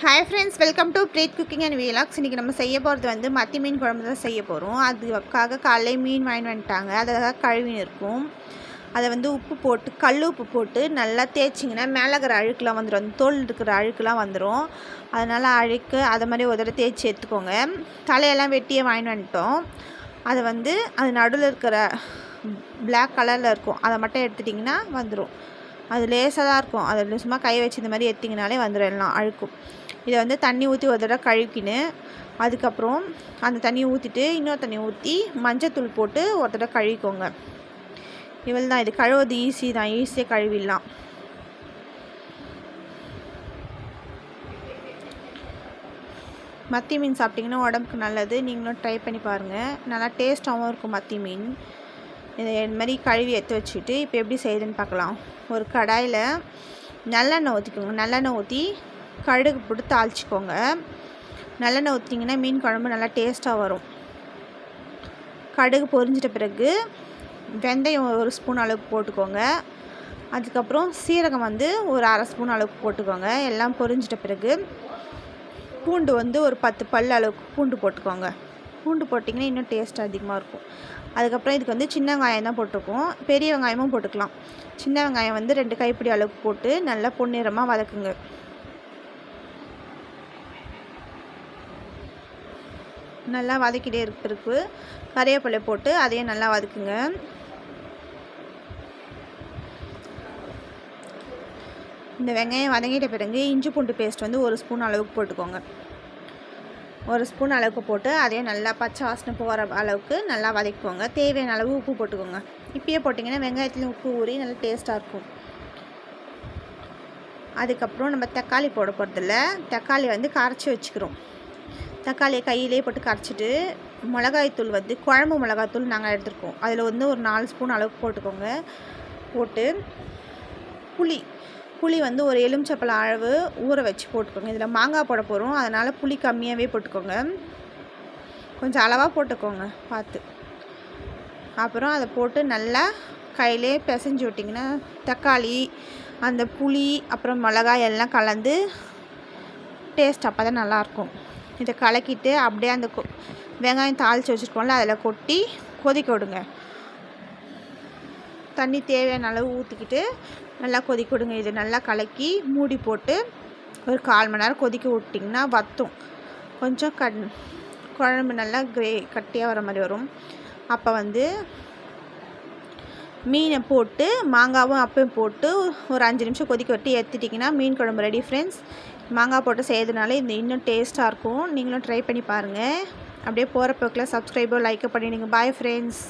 Hi friends welcome to Preeth cooking and vlogs இன்றைக்கி நம்ம செய்ய போகிறது வந்து மத்தி மீன் குழம்பு தான் செய்ய போகிறோம் அதுக்காக காலையிலே மீன் வாங்கி வந்துட்டாங்க. அதுக்காக கழுவி இருக்கும் அதை வந்து உப்பு போட்டு கல் உப்பு போட்டு நல்லா தேய்ச்சிங்கன்னா மேலே இருக்கிற அழுக்கெலாம் வந்துடும் அந்த தோல் இருக்கிற அழுக்கெலாம் வந்துடும் அதனால் அழுக்கு அதை மாதிரி ஒரு தடவை தேய்ச்சி எடுத்துக்கோங்க. தலையெல்லாம் வெட்டியே வாங்கி வந்துட்டோம். அதை வந்து அது நடுவில் இருக்கிற பிளாக் கலரில் இருக்கும். அதை மட்டும் எடுத்துட்டிங்கன்னா வந்துடும் அது லேசாக தான் இருக்கும் அதில் சும்மா கை வச்சு இந்த மாதிரி எத்திங்கனாலே வந்துடும் எல்லாம் அழுக்கும். இதை வந்து தண்ணி ஊற்றி ஒரு தடவை கழுவிக்கின்னு அதுக்கப்புறம் அந்த தண்ணியை ஊற்றிட்டு இன்னொரு தண்ணி ஊற்றி மஞ்சத்தூள் போட்டு ஒரு தடவை கழுவிக்கோங்க. இவள் தான் இது கழுவுறது ஈஸி தான். ஈஸியாக கழுவிடலாம். மத்தி மீன் சாப்பிட்டிங்கன்னா உடம்புக்கு நல்லது. நீங்களும் ட்ரை பண்ணி பாருங்கள் நல்லா டேஸ்ட்டாகவும் இருக்கும் மத்தி மீன். இதை இந்த மாதிரி கழுவி எடுத்து வச்சுட்டு இப்போ எப்படி செய்யுதுன்னு பார்க்கலாம். ஒரு கடாயில் நல்லெண்ணெய் ஊற்றிக்கோங்க. நல்லெண்ணெய் ஊற்றி கடுகு போட்டு தாளிச்சிக்கோங்க. நல்லெண்ணெய் ஊற்றிங்கன்னா மீன் குழம்பு நல்லா டேஸ்ட்டாக வரும். கடுகு பொரிஞ்சிட்ட பிறகு வெந்தயம் ஒரு ஸ்பூன் அளவுக்கு போட்டுக்கோங்க. அதுக்கப்புறம் சீரகம் வந்து ஒரு அரை ஸ்பூன் அளவுக்கு போட்டுக்கோங்க. எல்லாம் பொரிஞ்சிட்ட பிறகு பூண்டு வந்து ஒரு பத்து பல் அளவுக்கு பூண்டு போட்டுக்கோங்க. பூண்டு போட்டிங்கன்னா இன்னும் டேஸ்ட் அதிகமாக இருக்கும். அதுக்கப்புறம் இதுக்கு வந்து சின்ன வெங்காயம் தான் போட்டிருக்கோம். பெரிய வெங்காயமும் போட்டுக்கலாம். சின்ன வெங்காயம் வந்து ரெண்டு கைப்பிடி அளவுக்கு போட்டு நல்லா பொன்னிறமாக வதக்குங்க. நல்லா வதக்கிட்டே இருக்கிறதுக்கு கறிவேப்பிலை போட்டு அதையும் நல்லா வதக்குங்க. இந்த வெங்காயம் வதங்கிட்ட பிறகு இஞ்சி பூண்டு பேஸ்ட் வந்து ஒரு ஸ்பூன் அளவுக்கு போட்டுக்கோங்க. ஒரு ஸ்பூன் அளவுக்கு போட்டு அதையும் நல்லா பச்சை வாசனை போகிற அளவுக்கு நல்லா வதக்கிக்கோங்க. தேவையான அளவு உப்பு போட்டுக்கோங்க. இப்பயே போட்டிங்கன்னா வெங்காயத்துலேயும் உப்பு ஊறி நல்லா டேஸ்ட்டாக இருக்கும். அதுக்கப்புறம் நம்ம தக்காளி போட போகிறதில்ல தக்காளி வந்து கரைச்சி வச்சுக்கிறோம். தக்காளியை கையிலே போட்டு கரைச்சிட்டு மிளகாய்த்தூள் வந்து குழம்பு மிளகாய்த்தூள் நாங்கள் எடுத்துருக்கோம். அதில் வந்து ஒரு நாலு ஸ்பூன் அளவுக்கு போட்டுக்கோங்க. போட்டு புளி புளி வந்து ஒரு எலுமிச்சப்பழம் அளவு ஊற வச்சு போட்டுக்கோங்க. இதில் மாங்காய் போட போகிறோம். அதனால் புளி கம்மியாகவே போட்டுக்கோங்க. கொஞ்சம் அளவாக போட்டுக்கோங்க பார்த்து. அப்புறம் அதை போட்டு நல்லா கையிலே பிசைஞ்சு விட்டிங்கன்னா தக்காளி அந்த புளி அப்புறம் மிளகாய் எல்லாம் கலந்து டேஸ்ட் அப்போ தான் நல்லாயிருக்கும். இதை கலக்கிட்டு அப்படியே அந்த வெங்காயம் தாளித்து வச்சுருக்கோம்ல அதில் கொட்டி கொதிக்க விடுங்க. தண்ணி தேவையான அளவு ஊற்றிக்கிட்டு நல்லா கொதிக்க விடுங்க. இது நல்லா கலக்கி மூடி போட்டு ஒரு கால் மணி நேரம் கொதிக்க விட்டிங்கன்னா வற்றும் கொஞ்சம் கண் குழம்பு நல்லா கிரே கட்டியாக வர மாதிரி வரும். அப்போ வந்து மீனை போட்டு மாங்காவும் அப்பையும் போட்டு ஒரு அஞ்சு நிமிஷம் கொதிக்க விட்டு ஏற்றிட்டிங்கன்னா மீன் குழம்பு ரெடி ஃப்ரெண்ட்ஸ் மாங்காய் போட்டு செய்யறதுனால இந்த இன்னும் டேஸ்ட்டாக இருக்கும். நீங்களும் ட்ரை பண்ணி பாருங்கள் அப்படியே போகிற போக்கில் சப்ஸ்கிரைபோ லைக்கோ பண்ணிவிடுங்க பாய் ஃப்ரெண்ட்ஸ்